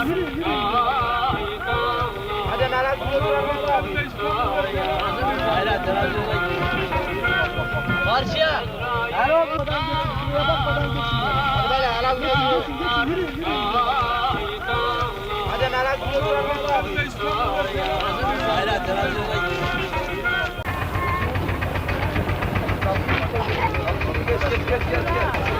Hadi naraz Hayır, televizyona Karşıya. Her olmadan geçin. Şuraya bakmadan geçin. Hadi böyle naraz Geçin geçin yürü yürü. Hadi naraz Hayır, televizyona Ha,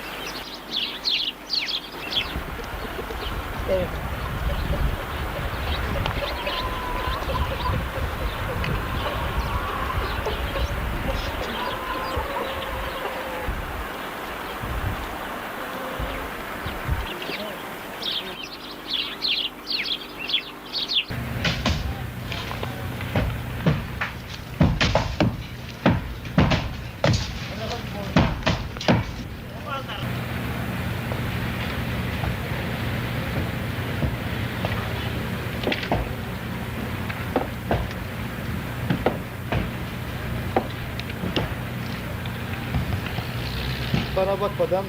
Bana bakmadan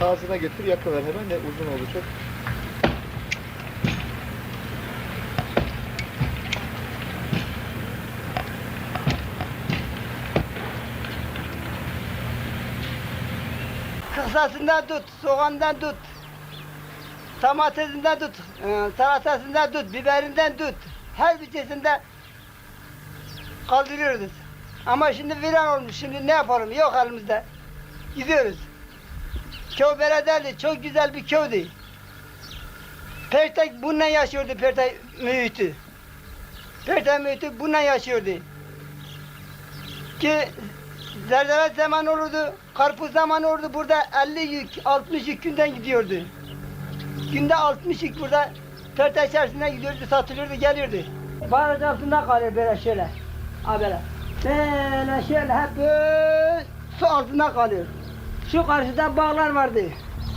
ağzına getir yakıver hemen ne uzun çok. Kısasından tut, soğandan tut. Domatesinden tut, e, salatasından tut, biberinden tut. Her bütçesinde kaldırıyoruz. Ama şimdi viran olmuş. Şimdi ne yapalım? Yok elimizde. Gidiyoruz. Köy belediyeli çok güzel bir köydü. Pertek bununla yaşıyordu Pertek mühiti. Pertek mühiti bununla yaşıyordu. Ki zerzevat zaman olurdu, karpuz zaman olurdu. Burada 50 yük, 60 yük günden gidiyordu. Günde 60 yük burada Pertek içerisinde gidiyordu, satılıyordu, geliyordu. Baraj altında kalıyor böyle şöyle. Ha böyle. Böyle şöyle hep böyle su altında kalıyor. Şu karşıda bağlar vardı.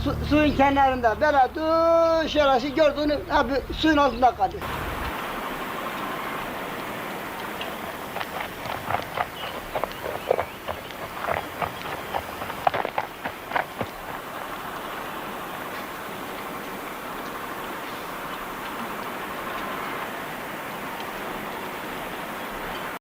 Su, suyun kenarında. Böyle şöyle gördüğünü hep suyun altında kalıyor.